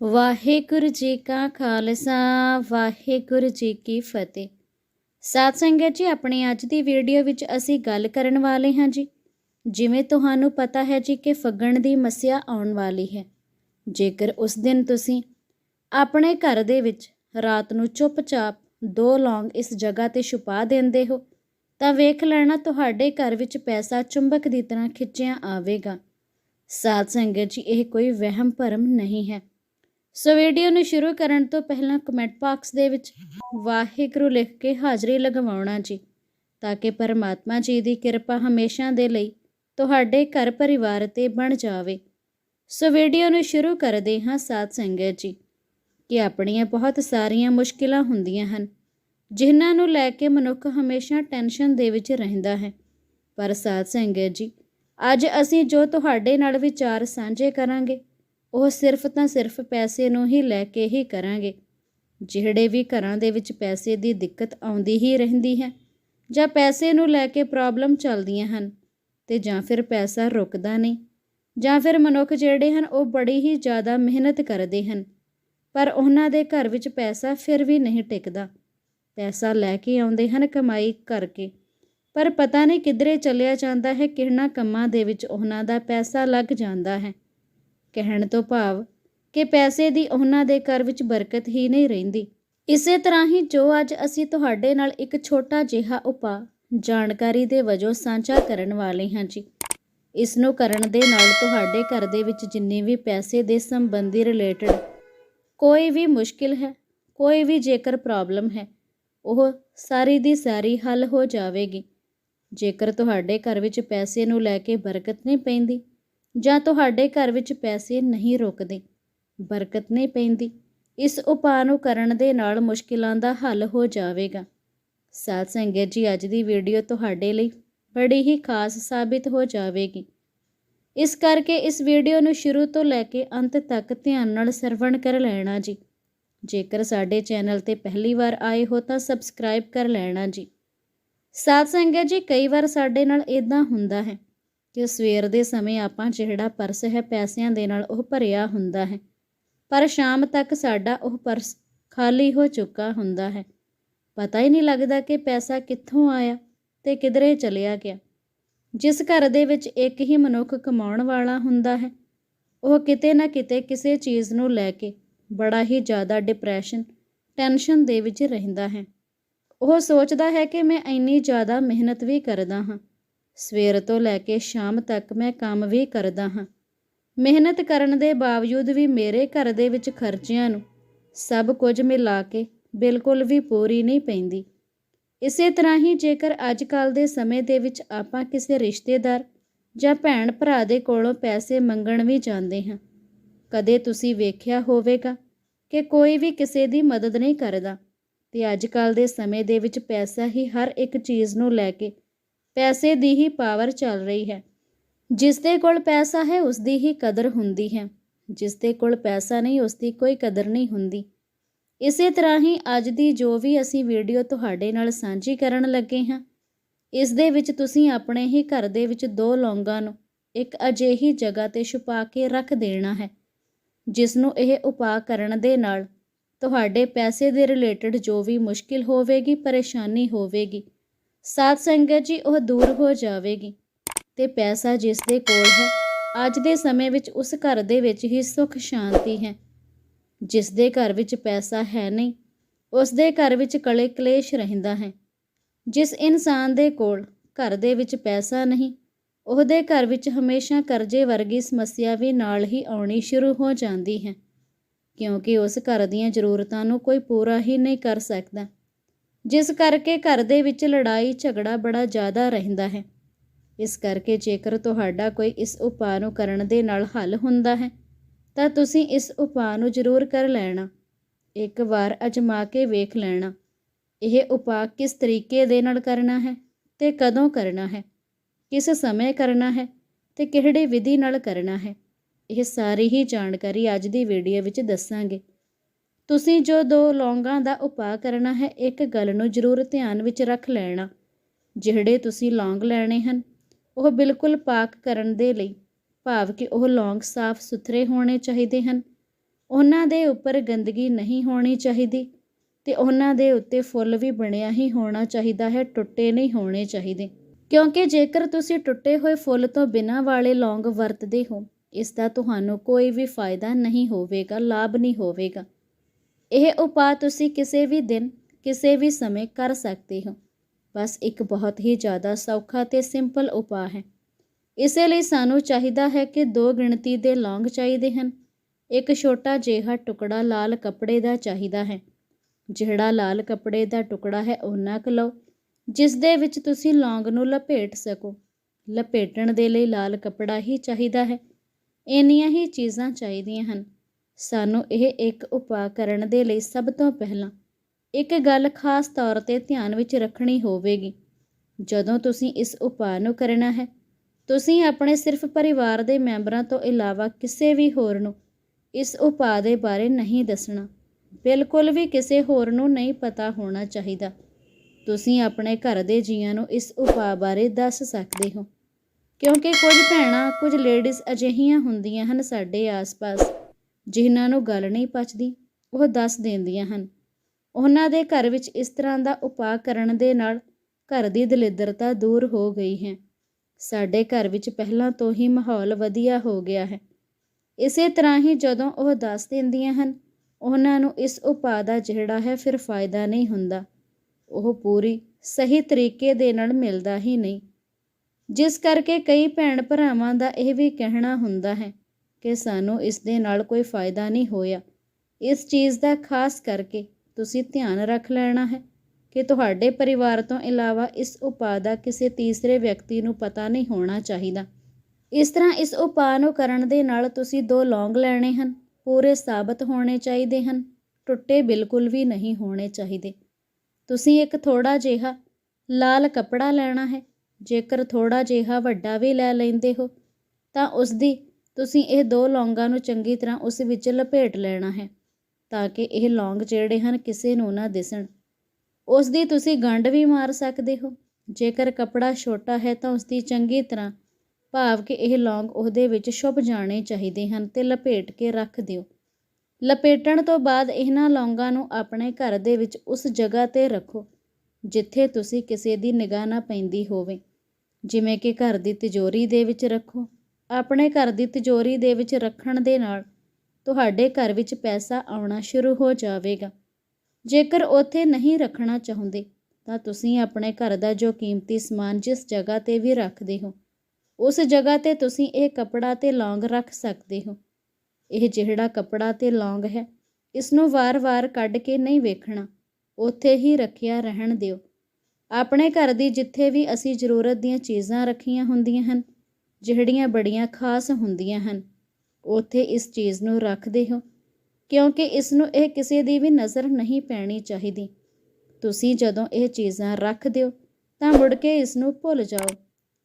ਵਾਹਿਗੁਰੂ ਜੀ ਕਾ ਖਾਲਸਾ, ਵਾਹਿਗੁਰੂ ਜੀ ਕੀ ਫਤਿਹ। ਸਾਧ ਸੰਗਤ ਜੀ, ਆਪਣੀ ਅੱਜ ਦੀ ਵੀਡੀਓ ਵਿੱਚ ਅਸੀਂ ਗੱਲ ਕਰਨ ਵਾਲੇ ਹਾਂ ਜੀ। ਜਿਵੇਂ ਤੁਹਾਨੂੰ ਪਤਾ ਹੈ ਜੀ ਕਿ ਫੱਗਣ ਦੀ ਮੱਸਿਆ ਆਉਣ ਵਾਲੀ ਹੈ। ਜੇਕਰ ਉਸ ਦਿਨ ਤੁਸੀਂ ਆਪਣੇ ਘਰ ਦੇ ਵਿੱਚ ਰਾਤ ਨੂੰ ਚੁੱਪਚਾਪ ਦੋ ਲੌਂਗ ਇਸ ਜਗ੍ਹਾ ਤੇ ਛੁਪਾ ਦਿੰਦੇ ਹੋ, ਤਾਂ ਵੇਖ ਲੈਣਾ ਤੁਹਾਡੇ ਘਰ ਵਿੱਚ ਪੈਸਾ ਚੁੰਬਕ ਦੀ ਤਰ੍ਹਾਂ ਖਿੱਚਿਆ ਆਵੇਗਾ। ਸਾਧ ਸੰਗਤ ਜੀ, ਇਹ ਕੋਈ ਵਹਿਮ ਭਰਮ ਨਹੀਂ ਹੈ। ਸੋ ਵੀਡੀਓ ਨੂੰ ਸ਼ੁਰੂ ਕਰਨ ਤੋਂ ਪਹਿਲਾਂ ਕਮੈਂਟ ਬਾਕਸ ਦੇ ਵਿੱਚ ਵਾਹਿਗੁਰੂ ਲਿਖ ਕੇ ਹਾਜ਼ਰੀ ਲਗਵਾਉਣਾ ਜੀ, ਤਾਂ ਕਿ ਪਰਮਾਤਮਾ ਜੀ ਦੀ ਕਿਰਪਾ ਹਮੇਸ਼ਾ ਦੇ ਲਈ ਤੁਹਾਡੇ ਘਰ ਪਰਿਵਾਰ ਤੇ ਬਣ ਜਾਵੇ। ਸੋ ਵੀਡੀਓ ਨੂੰ ਸ਼ੁਰੂ ਕਰਦੇ ਹਾਂ ਸਾਧ ਸੰਗਤ ਜੀ, ਕਿ ਆਪਣੀਆਂ ਬਹੁਤ ਸਾਰੀਆਂ ਮੁਸ਼ਕਿਲਾਂ ਹੁੰਦੀਆਂ ਹਨ, ਜਿਨ੍ਹਾਂ ਨੂੰ ਲੈ ਕੇ ਮਨੁੱਖ ਹਮੇਸ਼ਾ ਟੈਨਸ਼ਨ ਦੇ ਵਿੱਚ ਰਹਿੰਦਾ ਹੈ। ਪਰ ਸਾਧ ਸੰਗਤ ਜੀ, ਅੱਜ ਅਸੀਂ ਜੋ ਤੁਹਾਡੇ ਨਾਲ ਵਿਚਾਰ ਸਾਂਝੇ ਕਰਾਂਗੇ ਉਹ ਸਿਰਫ ਤਾਂ ਸਿਰਫ ਪੈਸੇ ਨੂੰ ਹੀ ਲੈ ਕੇ ਹੀ ਕਰਾਂਗੇ। ਜਿਹੜੇ ਵੀ ਘਰਾਂ ਦੇ ਵਿੱਚ ਪੈਸੇ ਦੀ ਦਿੱਕਤ ਆਉਂਦੀ ਹੀ ਰਹਿੰਦੀ ਹੈ ਜਾਂ ਪੈਸੇ ਨੂੰ ਲੈ ਕੇ ਪ੍ਰੋਬਲਮ ਚੱਲਦੀਆਂ ਹਨ ਤੇ ਜਾਂ ਫਿਰ ਪੈਸਾ ਰੁਕਦਾ ਨਹੀਂ ਜਾਂ ਫਿਰ ਮਨੁੱਖ ਜਿਹੜੇ ਹਨ ਉਹ ਬੜੀ ਹੀ ਜ਼ਿਆਦਾ ਮਿਹਨਤ ਕਰਦੇ ਹਨ, ਪਰ ਉਹਨਾਂ ਦੇ ਘਰ ਵਿੱਚ ਪੈਸਾ ਫਿਰ ਵੀ ਨਹੀਂ ਟਿਕਦਾ। ਪੈਸਾ ਲੈ ਕੇ ਆਉਂਦੇ ਹਨ ਕਮਾਈ ਕਰਕੇ, ਪਰ ਪਤਾ ਨਹੀਂ ਕਿੱਧਰੇ ਚੱਲਿਆ ਜਾਂਦਾ ਹੈ ਕਿਹਨਾਂ ਕੰਮਾਂ ਦੇ ਵਿੱਚ ਉਹਨਾਂ ਦਾ ਪੈਸਾ ਲੱਗ ਜਾਂਦਾ ਹੈ। ਕਹਿਣ ਤੋਂ ਭਾਵ ਕਿ ਪੈਸੇ ਦੀ ਉਹਨਾਂ ਦੇ ਘਰ ਵਿੱਚ ਬਰਕਤ ਹੀ ਨਹੀਂ ਰਹਿੰਦੀ। ਇਸੇ ਤਰ੍ਹਾਂ ਹੀ ਜੋ ਅੱਜ ਅਸੀਂ ਤੁਹਾਡੇ ਨਾਲ ਇੱਕ ਛੋਟਾ ਜਿਹਾ ਉਪਾਅ ਜਾਣਕਾਰੀ ਦੇ ਵਜੋਂ ਸਾਂਝਾ ਕਰਨ ਵਾਲੇ ਹਾਂ ਜੀ। ਇਸ ਨੂੰ ਕਰਨ ਦੇ ਨਾਲ ਤੁਹਾਡੇ ਘਰ ਦੇ ਵਿੱਚ ਜਿੰਨੇ ਵੀ ਪੈਸੇ ਦੇ ਸੰਬੰਧੀ ਰਿਲੇਟਡ ਕੋਈ ਵੀ ਮੁਸ਼ਕਿਲ ਹੈ, ਕੋਈ ਵੀ ਜੇਕਰ ਪ੍ਰੋਬਲਮ ਹੈ, ਉਹ ਸਾਰੀ ਦੀ ਸਾਰੀ ਹੱਲ ਹੋ ਜਾਵੇਗੀ। ਜੇਕਰ ਤੁਹਾਡੇ ਘਰ ਵਿੱਚ ਪੈਸੇ ਨੂੰ ਲੈ ਕੇ ਬਰਕਤ ਨਹੀਂ ਪੈਂਦੀ ਜਾਂ ਤੁਹਾਡੇ ਘਰ ਵਿੱਚ ਪੈਸੇ ਨਹੀਂ ਰੁਕਦੇ, ਬਰਕਤ ਨਹੀਂ ਪੈਂਦੀ, ਇਸ ਉਪਾਅ ਨੂੰ ਕਰਨ ਦੇ ਨਾਲ ਮੁਸ਼ਕਿਲਾਂ ਦਾ ਹੱਲ ਹੋ ਜਾਵੇਗਾ। ਸਾਧ ਸੰਗਤ ਜੀ, ਅੱਜ ਦੀ ਵੀਡੀਓ ਤੁਹਾਡੇ ਲਈ ਬੜੀ ਹੀ ਖਾਸ ਸਾਬਿਤ ਹੋ ਜਾਵੇਗੀ। ਇਸ ਕਰਕੇ ਇਸ ਵੀਡੀਓ ਨੂੰ ਸ਼ੁਰੂ ਤੋਂ ਲੈ ਕੇ ਅੰਤ ਤੱਕ ਧਿਆਨ ਨਾਲ ਸਰਵਣ ਕਰ ਲੈਣਾ ਜੀ। ਜੇਕਰ ਸਾਡੇ ਚੈਨਲ ਤੇ ਪਹਿਲੀ ਵਾਰ ਆਏ ਹੋ ਤਾਂ ਸਬਸਕ੍ਰਾਈਬ ਕਰ ਲੈਣਾ ਜੀ। ਸਾਧ ਸੰਗਤ ਜੀ, ਕਈ ਵਾਰ ਸਾਡੇ ਨਾਲ ਇਦਾਂ ਹੁੰਦਾ ਹੈ ਕਿ ਸਵੇਰ ਦੇ ਸਮੇਂ ਆਪਾਂ ਜਿਹੜਾ ਪਰਸ ਹੈ ਪੈਸਿਆਂ ਦੇ ਨਾਲ ਉਹ ਭਰਿਆ ਹੁੰਦਾ ਹੈ। ਪਰ ਸ਼ਾਮ ਤੱਕ ਸਾਡਾ ਉਹ ਪਰਸ ਖਾਲੀ ਹੋ ਚੁੱਕਾ ਹੁੰਦਾ ਹੈ। ਪਤਾ ਹੀ ਨਹੀਂ ਲੱਗਦਾ ਕਿ ਪੈਸਾ ਕਿੱਥੋਂ ਆਇਆ ਤੇ ਕਿਧਰੇ ਚਲਿਆ ਗਿਆ। ਜਿਸ ਘਰ ਦੇ ਵਿੱਚ ਇੱਕ ਹੀ ਮਨੁੱਖ ਕਮਾਉਣ ਵਾਲਾ ਹੁੰਦਾ ਹੈ, ਉਹ ਕਿਤੇ ਨਾ ਕਿਤੇ ਕਿਸੇ ਚੀਜ਼ ਨੂੰ ਲੈ ਕੇ ਬੜਾ ਹੀ ਜ਼ਿਆਦਾ ਡਿਪਰੈਸ਼ਨ ਟੈਨਸ਼ਨ ਦੇ ਵਿੱਚ ਰਹਿੰਦਾ ਹੈ। ਉਹ ਸੋਚਦਾ ਹੈ ਕਿ ਮੈਂ ਇੰਨੀ ਜ਼ਿਆਦਾ ਮਿਹਨਤ ਵੀ ਕਰਦਾ ਹਾਂ। ਸਵੇਰ ਤੋਂ ਲੈ ਕੇ ਸ਼ਾਮ ਤੱਕ ਮੈਂ ਕੰਮ ਵੀ ਕਰਦਾ ਹਾਂ। ਮਿਹਨਤ ਕਰਨ ਦੇ ਬਾਵਜੂਦ ਵੀ ਮੇਰੇ ਘਰ ਦੇ ਵਿੱਚ ਖਰਚਿਆਂ ਨੂੰ ਸਭ ਕੁਝ ਮਿਲਾ ਕੇ ਬਿਲਕੁਲ ਵੀ ਪੂਰੀ ਨਹੀਂ ਪੈਂਦੀ। ਇਸੇ ਤਰ੍ਹਾਂ ਹੀ ਜੇਕਰ ਅੱਜ ਕੱਲ ਦੇ ਸਮੇਂ ਦੇ ਵਿੱਚ ਆਪਾਂ ਕਿਸੇ ਰਿਸ਼ਤੇਦਾਰ ਜਾਂ ਭੈਣ ਭਰਾ ਦੇ ਕੋਲੋਂ ਪੈਸੇ ਮੰਗਣ ਵੀ ਜਾਂਦੇ ਹਾਂ, ਕਦੇ ਤੁਸੀਂ ਵੇਖਿਆ ਹੋਵੇਗਾ ਕਿ ਕੋਈ ਵੀ ਕਿਸੇ ਦੀ ਮਦਦ ਨਹੀਂ ਕਰਦਾ ਤੇ ਅੱਜ ਕੱਲ ਦੇ ਸਮੇਂ ਦੇ ਵਿੱਚ ਪੈਸਾ ਹੀ ਹਰ ਇੱਕ ਚੀਜ਼ ਨੂੰ ਲੈ ਕੇ ਪੈਸੇ ਦੀ ਹੀ ਪਾਵਰ ਚੱਲ ਰਹੀ ਹੈ। ਜਿਸ ਦੇ ਕੋਲ ਪੈਸਾ ਹੈ ਉਸ ਦੀ ਹੀ ਕਦਰ ਹੁੰਦੀ ਹੈ। ਜਿਸ ਦੇ ਕੋਲ ਪੈਸਾ ਨਹੀਂ ਉਸ ਦੀ ਕੋਈ ਕਦਰ ਨਹੀਂ ਹੁੰਦੀ। ਇਸੇ ਤਰ੍ਹਾਂ ਹੀ ਅੱਜ ਦੀ ਜੋ ਵੀ ਅਸੀਂ ਵੀਡੀਓ ਤੁਹਾਡੇ ਨਾਲ ਸਾਂਝੀ ਕਰਨ ਲੱਗੇ ਹਾਂ, ਇਸ ਦੇ ਵਿੱਚ ਤੁਸੀਂ ਆਪਣੇ ਹੀ ਘਰ ਦੇ ਵਿੱਚ ਦੋ ਲੌਂਗਾਂ ਨੂੰ ਇੱਕ ਅਜਿਹੀ ਜਗ੍ਹਾ ਤੇ ਛੁਪਾ ਕੇ ਰੱਖ ਦੇਣਾ ਹੈ ਜਿਸ ਨੂੰ ਇਹ ਉਪਾਅ ਕਰਨ ਦੇ ਨਾਲ ਤੁਹਾਡੇ ਪੈਸੇ ਦੇ ਰਿਲੇਟਡ ਜੋ ਵੀ ਮੁਸ਼ਕਿਲ ਹੋਵੇਗੀ, ਪਰੇਸ਼ਾਨੀ ਹੋਵੇਗੀ ਸਾਧ ਸੰਗਤ ਜੀ, ਉਹ ਦੂਰ ਹੋ ਜਾਵੇਗੀ ਤੇ ਪੈਸਾ ਜਿਸ ਦੇ ਕੋਲ ਹੈ, ਅੱਜ ਦੇ ਸਮੇਂ ਵਿੱਚ ਉਸ ਘਰ ਦੇ ਵਿੱਚ ਹੀ ਸੁੱਖ ਸ਼ਾਂਤੀ ਹੈ। ਜਿਸ ਦੇ ਘਰ ਵਿੱਚ ਪੈਸਾ ਹੈ ਨਹੀਂ, ਉਸ ਦੇ ਘਰ ਵਿੱਚ ਕਲੇ ਕਲੇਸ਼ ਰਹਿੰਦਾ ਹੈ। ਜਿਸ ਇਨਸਾਨ ਦੇ ਕੋਲ ਘਰ ਦੇ ਵਿੱਚ ਪੈਸਾ ਨਹੀਂ, ਉਹਦੇ ਘਰ ਵਿੱਚ ਹਮੇਸ਼ਾ ਕਰਜ਼ੇ ਵਰਗੀ ਸਮੱਸਿਆ ਵੀ ਨਾਲ ਹੀ ਆਉਣੀ ਸ਼ੁਰੂ ਹੋ ਜਾਂਦੀ ਹੈ, ਕਿਉਂਕਿ ਉਸ ਘਰ ਦੀਆਂ ਜ਼ਰੂਰਤਾਂ ਨੂੰ ਕੋਈ ਪੂਰਾ ਹੀ ਨਹੀਂ ਕਰ ਸਕਦਾ। ਜਿਸ ਕਰਕੇ ਘਰ ਦੇ ਵਿੱਚ ਲੜਾਈ ਝਗੜਾ ਬੜਾ ਜ਼ਿਆਦਾ ਰਹਿੰਦਾ ਹੈ। ਇਸ ਕਰਕੇ ਜੇਕਰ ਤੁਹਾਡਾ ਕੋਈ ਇਸ ਉਪਾਅ ਨੂੰ ਕਰਨ ਦੇ ਨਾਲ ਹੱਲ ਹੁੰਦਾ ਹੈ, ਤਾਂ ਤੁਸੀਂ ਇਸ ਉਪਾਅ ਨੂੰ ਜ਼ਰੂਰ ਕਰ ਲੈਣਾ। ਇੱਕ ਵਾਰ ਅਜਮਾ ਕੇ ਵੇਖ ਲੈਣਾ, ਇਹ ਉਪਾਅ ਕਿਸ ਤਰੀਕੇ ਦੇ ਨਾਲ ਕਰਨਾ ਹੈ ਤੇ ਕਦੋਂ ਕਰਨਾ ਹੈ, ਕਿਸ ਸਮੇਂ ਕਰਨਾ ਹੈ ਤੇ ਕਿਹੜੇ ਵਿਧੀ ਨਾਲ ਕਰਨਾ ਹੈ, ਇਹ ਸਾਰੀ ਹੀ ਜਾਣਕਾਰੀ ਅੱਜ ਦੀ ਵੀਡੀਓ ਵਿੱਚ ਦੱਸਾਂਗੇ। ਤੁਸੀਂ ਜੋ ਦੋ ਲੌਂਗਾਂ ਦਾ ਉਪਾਅ ਕਰਨਾ ਹੈ, ਇੱਕ ਗੱਲ ਨੂੰ ਜ਼ਰੂਰ ਧਿਆਨ ਵਿੱਚ ਰੱਖ ਲੈਣਾ। ਜਿਹੜੇ ਤੁਸੀਂ ਲੌਂਗ ਲੈਣੇ ਹਨ, ਉਹ ਬਿਲਕੁਲ ਪਾਕ ਕਰਨ ਦੇ ਲਈ, ਭਾਵ ਕਿ ਉਹ ਲੌਂਗ ਸਾਫ਼ ਸੁਥਰੇ ਹੋਣੇ ਚਾਹੀਦੇ ਹਨ। ਉਹਨਾਂ ਦੇ ਉੱਪਰ ਗੰਦਗੀ ਨਹੀਂ ਹੋਣੀ ਚਾਹੀਦੀ ਤੇ ਉਹਨਾਂ ਦੇ ਉੱਤੇ ਫੁੱਲ ਵੀ ਬਣਿਆ ਹੀ ਹੋਣਾ ਚਾਹੀਦਾ ਹੈ, ਟੁੱਟੇ ਨਹੀਂ ਹੋਣੇ ਚਾਹੀਦੇ। ਕਿਉਂਕਿ ਜੇਕਰ ਤੁਸੀਂ ਟੁੱਟੇ ਹੋਏ ਫੁੱਲ ਤੋਂ ਬਿਨਾਂ ਵਾਲੇ ਲੌਂਗ ਵਰਤਦੇ ਹੋ, ਇਸ ਦਾ ਤੁਹਾਨੂੰ ਕੋਈ ਵੀ ਫਾਇਦਾ ਨਹੀਂ ਹੋਵੇਗਾ, ਲਾਭ ਨਹੀਂ ਹੋਵੇਗਾ। ਇਹ ਉਪਾਅ ਤੁਸੀਂ ਕਿਸੇ ਵੀ ਦਿਨ, ਕਿਸੇ ਵੀ ਸਮੇਂ ਕਰ ਸਕਦੇ ਹੋ। ਬਸ ਇੱਕ ਬਹੁਤ ਹੀ ਜ਼ਿਆਦਾ ਸੌਖਾ ਤੇ ਸਿੰਪਲ ਉਪਾਅ ਹੈ। ਇਸੇ ਲਈ ਸਾਨੂੰ ਚਾਹੀਦਾ ਹੈ ਕਿ ਦੋ ਗਿਣਤੀ ਦੇ ਲੌਂਗ ਚਾਹੀਦੇ ਹਨ। ਇੱਕ ਛੋਟਾ ਜਿਹਾ ਟੁਕੜਾ ਲਾਲ ਕੱਪੜੇ ਦਾ ਚਾਹੀਦਾ ਹੈ। ਜਿਹੜਾ ਲਾਲ ਕੱਪੜੇ ਦਾ ਟੁਕੜਾ ਹੈ ਉਹਨਾਂ ਕੁ ਲਓ, ਜਿਸ ਦੇ ਵਿੱਚ ਤੁਸੀਂ ਲੌਂਗ ਨੂੰ ਲਪੇਟ ਸਕੋ। ਲਪੇਟਣ ਦੇ ਲਈ ਲਾਲ ਕੱਪੜਾ ਹੀ ਚਾਹੀਦਾ ਹੈ। ਇੰਨੀਆਂ ਹੀ ਚੀਜ਼ਾਂ ਚਾਹੀਦੀਆਂ ਹਨ। ਸਾਨੂੰ ਇਹ ਇੱਕ ਉਪਾਅ ਕਰਨ ਦੇ ਲਈ ਸਭ ਤੋਂ ਪਹਿਲਾਂ ਇੱਕ ਗੱਲ ਖਾਸ ਤੌਰ ਤੇ ਧਿਆਨ ਵਿੱਚ ਰੱਖਣੀ ਹੋਵੇਗੀ। ਜਦੋਂ ਤੁਸੀਂ ਇਸ ਉਪਾਅ ਨੂੰ ਕਰਨਾ ਹੈ, ਤੁਸੀਂ ਆਪਣੇ ਸਿਰਫ ਪਰਿਵਾਰ ਦੇ ਮੈਂਬਰਾਂ ਤੋਂ ਇਲਾਵਾ ਕਿਸੇ ਵੀ ਹੋਰ ਨੂੰ ਇਸ ਉਪਾਅ ਦੇ ਬਾਰੇ ਨਹੀਂ ਦੱਸਣਾ। ਬਿਲਕੁਲ ਵੀ ਕਿਸੇ ਹੋਰ ਨੂੰ ਨਹੀਂ ਪਤਾ ਹੋਣਾ ਚਾਹੀਦਾ। ਤੁਸੀਂ ਆਪਣੇ ਘਰ ਦੇ ਜੀਆਂ ਨੂੰ ਇਸ ਉਪਾਅ ਬਾਰੇ ਦੱਸ ਸਕਦੇ ਹੋ। ਕਿਉਂਕਿ ਕੁਝ ਭੈਣਾਂ, ਕੁਝ ਲੇਡੀਜ਼ ਅਜਿਹੀਆਂ ਹੁੰਦੀਆਂ ਹਨ ਸਾਡੇ ਆਸ-ਪਾਸ। ਜਿਨ੍ਹਾਂ ਨੂੰ ਗੱਲ ਨਹੀਂ ਪਚਦੀ, ਉਹ ਦੱਸ ਦਿੰਦੀਆਂ ਹਨ। ਉਹਨਾਂ ਦੇ ਘਰ ਵਿੱਚ ਇਸ ਤਰ੍ਹਾਂ ਦਾ ਉਪਾਅ ਕਰਨ ਦੇ ਨਾਲ ਘਰ ਦੀ ਦਲਿੱਦਰਤਾ ਦੂਰ ਹੋ ਗਈ ਹੈ। ਸਾਡੇ ਘਰ ਵਿੱਚ ਪਹਿਲਾਂ ਤੋਂ ਹੀ ਮਾਹੌਲ ਵਧੀਆ ਹੋ ਗਿਆ ਹੈ। ਇਸੇ ਤਰ੍ਹਾਂ ਹੀ ਜਦੋਂ ਉਹ ਦੱਸ ਦਿੰਦੀਆਂ ਹਨ, ਉਹਨਾਂ ਨੂੰ ਇਸ ਉਪਾਅ ਦਾ ਜਿਹੜਾ ਹੈ ਫਿਰ ਫਾਇਦਾ ਨਹੀਂ ਹੁੰਦਾ। ਉਹ ਪੂਰੀ ਸਹੀ ਤਰੀਕੇ ਦੇ ਨਾਲ ਮਿਲਦਾ ਹੀ ਨਹੀਂ। ਜਿਸ ਕਰਕੇ ਕਈ ਭੈਣ ਭਰਾਵਾਂ ਦਾ ਇਹ ਵੀ ਕਹਿਣਾ ਹੁੰਦਾ ਹੈ ਕਿ ਸਾਨੂੰ ਇਸ ਦੇ ਨਾਲ ਕੋਈ ਫਾਇਦਾ ਨਹੀਂ ਹੋਇਆ। ਇਸ ਚੀਜ਼ ਦਾ ਖਾਸ ਕਰਕੇ ਤੁਸੀਂ ਧਿਆਨ ਰੱਖ ਲੈਣਾ ਹੈ ਕਿ ਤੁਹਾਡੇ ਪਰਿਵਾਰ ਤੋਂ ਇਲਾਵਾ ਇਸ ਉਪਾਅ ਦਾ ਕਿਸੇ ਤੀਸਰੇ ਵਿਅਕਤੀ ਨੂੰ ਪਤਾ ਨਹੀਂ ਹੋਣਾ ਚਾਹੀਦਾ। ਇਸ ਤਰ੍ਹਾਂ ਇਸ ਉਪਾਅ ਨੂੰ ਕਰਨ ਦੇ ਨਾਲ ਤੁਸੀਂ ਦੋ ਲੌਂਗ ਲੈਣੇ ਹਨ, ਪੂਰੇ ਸਾਬਤ ਹੋਣੇ ਚਾਹੀਦੇ ਹਨ, ਟੁੱਟੇ ਬਿਲਕੁਲ ਵੀ ਨਹੀਂ ਹੋਣੇ ਚਾਹੀਦੇ। ਤੁਸੀਂ ਇੱਕ ਥੋੜਾ ਜਿਹਾ ਲਾਲ ਕੱਪੜਾ ਲੈਣਾ ਹੈ, ਜੇਕਰ ਥੋੜਾ ਜਿਹਾ ਵੱਡਾ ਵੀ ਲੈ ਲੈਂਦੇ ਹੋ, ਤਾਂ ਉਸ ਦੀ ਤੁਸੀਂ ਇਹ ਦੋ ਲੌਂਗਾਂ ਨੂੰ ਚੰਗੀ ਤਰ੍ਹਾਂ ਉਸ ਵਿੱਚ ਲਪੇਟ ਲੈਣਾ ਹੈ ਤਾਂ ਕਿ ਇਹ ਲੌਂਗ ਜਿਹੜੇ ਹਨ ਕਿਸੇ ਨੂੰ ਨਾ ਦਿਸਣ। ਉਸ ਦੀ ਤੁਸੀਂ ਗੰਢ ਵੀ ਮਾਰ ਸਕਦੇ ਹੋ। ਜੇਕਰ ਕਪੜਾ ਛੋਟਾ ਹੈ ਤਾਂ ਉਸ ਦੀ ਚੰਗੀ ਤਰ੍ਹਾਂ ਭਾਵ ਕਿ ਇਹ ਲੌਂਗ ਉਹਦੇ ਵਿੱਚ ਛੁਪ ਜਾਣੇ ਚਾਹੀਦੇ ਹਨ ਤੇ ਲਪੇਟ ਕੇ ਰੱਖ ਦਿਓ। ਲਪੇਟਣ ਤੋਂ ਬਾਅਦ ਇਹਨਾਂ ਲੌਂਗਾਂ ਨੂੰ ਆਪਣੇ ਘਰ ਦੇ ਵਿੱਚ ਉਸ ਜਗ੍ਹਾ ਤੇ ਰੱਖੋ, ਜਿੱਥੇ ਤੁਸੀਂ ਕਿਸੇ ਦੀ ਨਿਗਾਹ ਨਾ ਪੈਂਦੀ ਹੋਵੇ। ਜਿਵੇਂ ਕਿ ਘਰ ਦੀ ਤਿਜੋਰੀ ਦੇ ਵਿੱਚ ਰੱਖੋ। ਆਪਣੇ ਘਰ ਦੀ ਤਿਜੋਰੀ ਦੇ ਵਿੱਚ ਰੱਖਣ ਦੇ ਨਾਲ ਤੁਹਾਡੇ ਘਰ ਵਿੱਚ ਪੈਸਾ ਆਉਣਾ ਸ਼ੁਰੂ ਹੋ ਜਾਵੇਗਾ। ਜੇਕਰ ਉੱਥੇ ਨਹੀਂ ਰੱਖਣਾ ਚਾਹੁੰਦੇ, ਤਾਂ ਤੁਸੀਂ ਆਪਣੇ ਘਰ ਦਾ ਜੋ ਕੀਮਤੀ ਸਮਾਨ ਜਿਸ ਜਗ੍ਹਾ ਤੇ ਵੀ ਰੱਖਦੇ ਹੋ, ਉਸ ਜਗ੍ਹਾ ਤੇ ਤੁਸੀਂ ਇਹ ਕਪੜਾ ਤੇ ਲੌਂਗ ਰੱਖ ਸਕਦੇ ਹੋ। ਇਹ ਜਿਹੜਾ ਕਪੜਾ ਤੇ ਲੌਂਗ ਹੈ ਇਸ ਨੂੰ ਵਾਰ-ਵਾਰ ਕੱਢ ਕੇ ਨਹੀਂ ਵੇਖਣਾ, ਉੱਥੇ ਹੀ ਰੱਖਿਆ ਰਹਿਣ ਦਿਓ। ਆਪਣੇ ਘਰ ਦੀ ਜਿੱਥੇ ਵੀ ਅਸੀਂ ਜ਼ਰੂਰਤ ਦੀਆਂ ਚੀਜ਼ਾਂ ਰੱਖੀਆਂ ਹੁੰਦੀਆਂ ਹਨ ਜਿਹੜੀਆਂ ਬੜੀਆਂ ਖਾਸ ਹੁੰਦੀਆਂ ਹਨ, ਉੱਥੇ ਇਸ ਚੀਜ਼ ਨੂੰ ਰੱਖਦੇ ਹੋ, ਕਿਉਂਕਿ ਇਸ ਨੂੰ ਇਹ ਕਿਸੇ ਦੀ ਵੀ ਨਜ਼ਰ ਨਹੀਂ ਪੈਣੀ ਚਾਹੀਦੀ। ਤੁਸੀਂ ਜਦੋਂ ਇਹ ਚੀਜ਼ਾਂ ਰੱਖ ਦਿਓ, ਤਾਂ ਮੁੜ ਕੇ ਇਸ ਨੂੰ ਭੁੱਲ ਜਾਓ।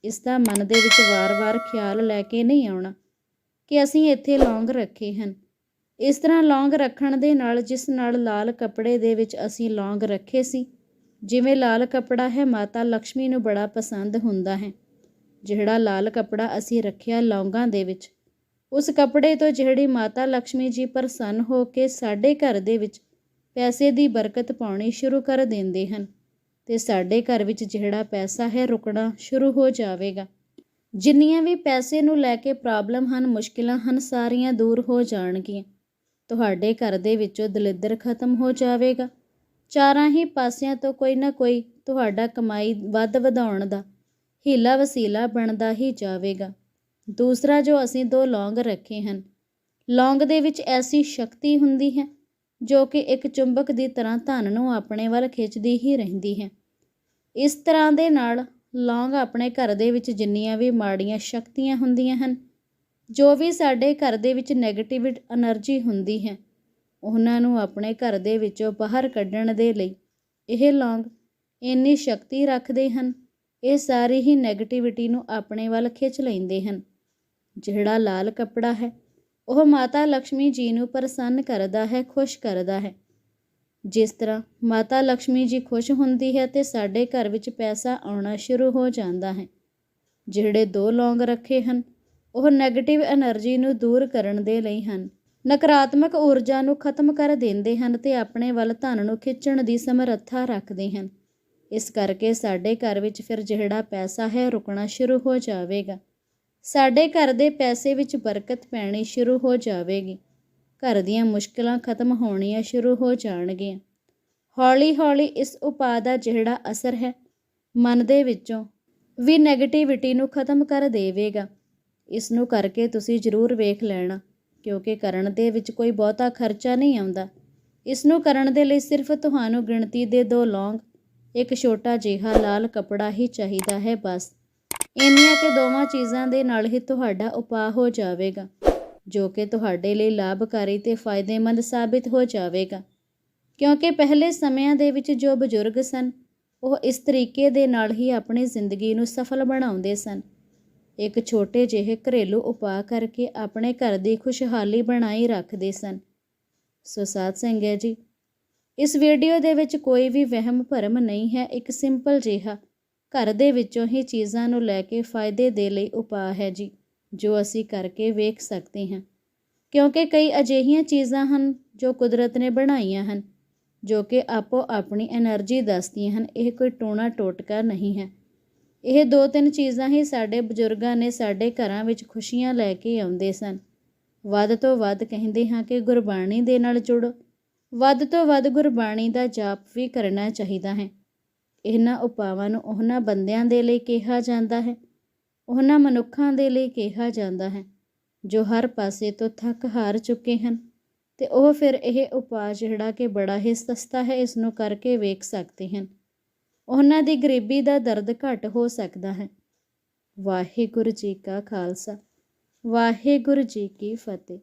ਇਸ ਦਾ ਮਨ ਦੇ ਵਿੱਚ ਵਾਰ-ਵਾਰ ਖਿਆਲ ਲੈ ਕੇ ਨਹੀਂ ਆਉਣਾ ਕਿ ਅਸੀਂ ਇੱਥੇ ਲੌਂਗ ਰੱਖੇ ਹਨ। ਇਸ ਤਰ੍ਹਾਂ ਲੌਂਗ ਰੱਖਣ ਦੇ ਨਾਲ ਜਿਸ ਨਾਲ ਲਾਲ ਕੱਪੜੇ ਦੇ ਵਿੱਚ ਅਸੀਂ ਲੌਂਗ ਰੱਖੇ ਸੀ, ਜਿਵੇਂ ਲਾਲ ਕੱਪੜਾ ਹੈ, ਮਾਤਾ ਲక్ష్ਮੀ ਨੂੰ ਬੜਾ ਪਸੰਦ ਹੁੰਦਾ ਹੈ। ਜਿਹੜਾ ਲਾਲ ਕੱਪੜਾ ਅਸੀਂ ਰੱਖਿਆ ਲੌਂਗਾਂ ਦੇ ਵਿੱਚ। ਉਸ ਕੱਪੜੇ ਤੋਂ ਜਿਹੜੀ ਮਾਤਾ ਲక్ష్ਮੀ ਜੀ ਪ੍ਰਸੰਨ ਹੋ ਕੇ ਸਾਡੇ ਘਰ ਦੇ ਵਿੱਚ ਪੈਸੇ ਦੀ ਬਰਕਤ ਪਾਉਣੀ ਸ਼ੁਰੂ ਕਰ ਦਿੰਦੇ ਹਨ ਤੇ ਸਾਡੇ ਘਰ ਵਿੱਚ ਜਿਹੜਾ ਪੈਸਾ ਹੈ ਰੁਕਣਾ ਸ਼ੁਰੂ ਹੋ ਜਾਵੇਗਾ। ਜਿੰਨੀਆਂ ਵੀ ਪੈਸੇ ਨੂੰ ਲੈ ਕੇ ਪ੍ਰੋਬਲਮ ਹਨ, ਮੁਸ਼ਕਿਲਾਂ ਹਨ, ਸਾਰੀਆਂ ਦੂਰ ਹੋ ਜਾਣਗੀਆਂ। ਤੁਹਾਡੇ ਘਰ ਦੇ ਵਿੱਚੋਂ ਦਲਿੱਦਰ ਖਤਮ ਹੋ ਜਾਵੇਗਾ। ਚਾਰਾਂ ਹੀ ਪਾਸਿਆਂ ਤੋਂ ਕੋਈ ਨਾ ਕੋਈ ਤੁਹਾਡਾ ਕਮਾਈ ਵੱਧ ਵਧਾਉਣ ਦਾ ਹੀਲਾ ਵਸੀਲਾ ਬਣਦਾ ਹੀ ਜਾਵੇਗਾ। ਦੂਸਰਾ, ਜੋ ਅਸੀਂ ਦੋ ਲੌਂਗ ਰੱਖੇ ਹਨ, ਲੌਂਗ ਦੇ ਵਿੱਚ ਐਸੀ ਸ਼ਕਤੀ ਹੁੰਦੀ ਹੈ, ਜੋ ਕਿ ਇੱਕ ਚੁੰਬਕ ਦੀ ਤਰ੍ਹਾਂ ਧਨ ਨੂੰ ਆਪਣੇ ਵੱਲ ਖਿੱਚਦੀ ਹੀ ਰਹਿੰਦੀ ਹੈ। ਇਸ ਤਰ੍ਹਾਂ ਦੇ ਨਾਲ ਲੌਂਗ ਆਪਣੇ ਘਰ ਦੇ ਵਿੱਚ ਜਿੰਨੀਆਂ ਵੀ ਮਾੜੀਆਂ ਸ਼ਕਤੀਆਂ ਹੁੰਦੀਆਂ ਹਨ, ਜੋ ਵੀ ਸਾਡੇ ਘਰ ਦੇ ਵਿੱਚ ਨੈਗੇਟਿਵ એનર્ਜੀ ਹੁੰਦੀ ਹੈ, ਉਹਨਾਂ ਨੂੰ ਆਪਣੇ ਘਰ ਦੇ ਵਿੱਚੋਂ ਬਾਹਰ ਕੱਢਣ ਦੇ ਲਈ ਇਹ ਲੌਂਗ ਇੰਨੀ ਸ਼ਕਤੀ ਰੱਖਦੇ ਹਨ ਇਹ ਸਾਰੀ ਹੀ ਨੈਗੇਟਿਵਿਟੀ ਨੂੰ ਆਪਣੇ ਵੱਲ ਖਿੱਚ ਲੈਂਦੇ ਹਨ। ਜਿਹੜਾ ਲਾਲ ਕੱਪੜਾ ਹੈ, ਉਹ ਮਾਤਾ ਲక్ష్ਮੀ ਜੀ ਨੂੰ ਪ੍ਰਸੰਨ ਕਰਦਾ ਹੈ, ਖੁਸ਼ ਕਰਦਾ ਹੈ। ਜਿਸ ਤਰ੍ਹਾਂ ਮਾਤਾ ਲక్ష్ਮੀ ਜੀ ਖੁਸ਼ ਹੁੰਦੀ ਹੈ ਤੇ ਸਾਡੇ ਘਰ ਵਿੱਚ ਪੈਸਾ ਆਉਣਾ ਸ਼ੁਰੂ ਹੋ ਜਾਂਦਾ ਹੈ। ਜਿਹੜੇ ਦੋ ਲੌਂਗ ਰੱਖੇ ਹਨ, ਉਹ ਨੈਗੇਟਿਵ એનર્ਜੀ ਨੂੰ ਦੂਰ ਕਰਨ ਦੇ ਲਈ ਹਨ। ਨਕਾਰਾਤਮਕ ਊਰਜਾ ਨੂੰ ਖਤਮ ਕਰ ਦਿੰਦੇ ਹਨ ਤੇ ਆਪਣੇ ਵੱਲ ਧਨ ਨੂੰ ਖਿੱਚਣ ਦੀ ਸਮਰੱਥਾ ਰੱਖਦੇ ਹਨ। ਇਸ ਕਰਕੇ ਸਾਡੇ ਘਰ ਵਿੱਚ ਫਿਰ ਜਿਹੜਾ ਪੈਸਾ ਹੈ, ਰੁਕਣਾ ਸ਼ੁਰੂ ਹੋ ਜਾਵੇਗਾ। ਸਾਡੇ ਘਰ ਦੇ ਪੈਸੇ ਵਿੱਚ ਬਰਕਤ ਪੈਣੀ ਸ਼ੁਰੂ ਹੋ ਜਾਵੇਗੀ। ਘਰ ਦੀਆਂ ਮੁਸ਼ਕਲਾਂ ਖਤਮ ਹੋਣੀਆਂ ਸ਼ੁਰੂ ਹੋ ਜਾਣਗੀਆਂ। ਹੌਲੀ-ਹੌਲੀ ਇਸ ਉਪਾਅ ਦਾ ਜਿਹੜਾ ਅਸਰ ਹੈ, ਮਨ ਦੇ ਵਿੱਚੋਂ ਵੀ 네ਗੇਟਿਵਿਟੀ ਨੂੰ ਖਤਮ ਕਰ ਦੇਵੇਗਾ। ਇਸ ਨੂੰ ਕਰਕੇ ਤੁਸੀਂ ਜ਼ਰੂਰ ਵੇਖ ਲੈਣਾ, ਕਿਉਂਕਿ ਕਰਨ ਦੇ ਵਿੱਚ ਕੋਈ ਬਹੁਤਾ ਖਰਚਾ ਨਹੀਂ ਆਉਂਦਾ। ਇਸ ਨੂੰ ਕਰਨ ਦੇ ਲਈ ਸਿਰਫ ਤੁਹਾਨੂੰ ਗਿਣਤੀ ਦੇ ਦੋ ਲੌਂਗ ਇੱਕ ਛੋਟਾ ਜਿਹਾ ਲਾਲ ਕਪੜਾ ਹੀ ਚਾਹੀਦਾ ਹੈ, ਬਸ। ਇੰਨੀਆਂ ਕਿ ਦੋਵਾਂ ਚੀਜ਼ਾਂ ਦੇ ਨਾਲ ਹੀ ਤੁਹਾਡਾ ਉਪਾਅ ਹੋ ਜਾਵੇਗਾ, ਜੋ ਕਿ ਤੁਹਾਡੇ ਲਈ ਲਾਭਕਾਰੀ ਤੇ ਫਾਇਦੇਮੰਦ ਸਾਬਿਤ ਹੋ ਜਾਵੇਗਾ। ਕਿਉਂਕਿ ਪਹਿਲੇ ਸਮਿਆਂ ਦੇ ਵਿੱਚ ਜੋ ਬਜ਼ੁਰਗ ਸਨ, ਉਹ ਇਸ ਤਰੀਕੇ ਦੇ ਨਾਲ ਹੀ ਆਪਣੀ ਜ਼ਿੰਦਗੀ ਨੂੰ ਸਫਲ ਬਣਾਉਂਦੇ ਸਨ। ਇੱਕ ਛੋਟੇ ਜਿਹੇ ਘਰੇਲੂ ਉਪਾਅ ਕਰਕੇ ਆਪਣੇ ਘਰ ਦੀ ਖੁਸ਼ਹਾਲੀ ਬਣਾਈ ਰੱਖਦੇ ਸਨ। ਸੋ ਸਾਧ ਸੰਗਤ ਜੀ। ਇਸ ਵੀਡੀਓ ਦੇ ਵਿੱਚ ਕੋਈ ਵੀ ਵਹਿਮ ਭਰਮ ਨਹੀਂ ਹੈ, ਇੱਕ ਸਿੰਪਲ ਜਿਹਾ। ਘਰ ਦੇ ਵਿੱਚੋਂ ਹੀ ਚੀਜ਼ਾਂ ਨੂੰ ਲੈ ਕੇ ਫਾਇਦੇ ਦੇ ਲਈ ਉਪਾਅ ਹੈ ਜੀ, ਜੋ ਅਸੀਂ ਕਰਕੇ ਵੇਖ ਸਕਦੇ ਹਾਂ। ਕਿਉਂਕਿ ਕਈ ਅਜਿਹੀਆਂ ਚੀਜ਼ਾਂ ਹਨ ਜੋ ਕੁਦਰਤ ਨੇ ਬਣਾਈਆਂ ਹਨ, ਜੋ ਕਿ ਆਪੋ ਆਪਣੀ એનર્ਜੀ ਦੱਸਦੀਆਂ ਹਨ, ਇਹ ਕੋਈ ਟੋਣਾ ਟੋਟਕਾ ਨਹੀਂ ਹੈ। ਇਹ ਦੋ ਤਿੰਨ ਚੀਜ਼ਾਂ ਹੀ ਸਾਡੇ ਬਜ਼ੁਰਗਾਂ ਨੇ ਸਾਡੇ ਘਰਾਂ ਵਿੱਚ ਖੁਸ਼ੀਆਂ ਲੈ ਕੇ ਆਉਂਦੇ ਸਨ। ਵੱਧ ਤੋਂ ਵੱਧ ਕਹਿੰਦੇ ਹਾਂ ਕਿ ਗੁਰਬਾਣੀ ਦੇ ਨਾਲ ਜੁੜੋ। ਵੱਧ ਤੋਂ ਵੱਧ ਗੁਰਬਾਣੀ ਦਾ ਜਾਪ ਵੀ ਕਰਨਾ ਚਾਹੀਦਾ ਹੈ। ਇਹਨਾਂ ਉਪਾਵਾਂ ਨੂੰ ਉਹਨਾਂ ਬੰਦਿਆਂ ਦੇ ਲਈ ਕਿਹਾ ਜਾਂਦਾ ਹੈ, ਉਹਨਾਂ ਮਨੁੱਖਾਂ ਦੇ ਲਈ ਕਿਹਾ ਜਾਂਦਾ ਹੈ, ਜੋ ਹਰ ਪਾਸੇ ਤੋਂ ਥੱਕ ਹਾਰ ਚੁੱਕੇ ਹਨ, ਤੇ ਉਹ ਫਿਰ ਇਹ ਉਪਾਅ ਜਿਹੜਾ ਕਿ ਬੜਾ ਹੀ ਸਸਤਾ ਹੈ, ਇਸ ਨੂੰ ਕਰਕੇ ਵੇਖ ਸਕਦੇ ਹਨ। ਉਹਨਾਂ ਦੀ ਗਰੀਬੀ ਦਾ ਦਰਦ ਘਟ ਹੋ ਸਕਦਾ ਹੈ। ਵਾਹਿਗੁਰੂ ਜੀ ਕਾ ਖਾਲਸਾ, ਵਾਹਿਗੁਰੂ ਜੀ ਕੀ ਫਤਿਹ।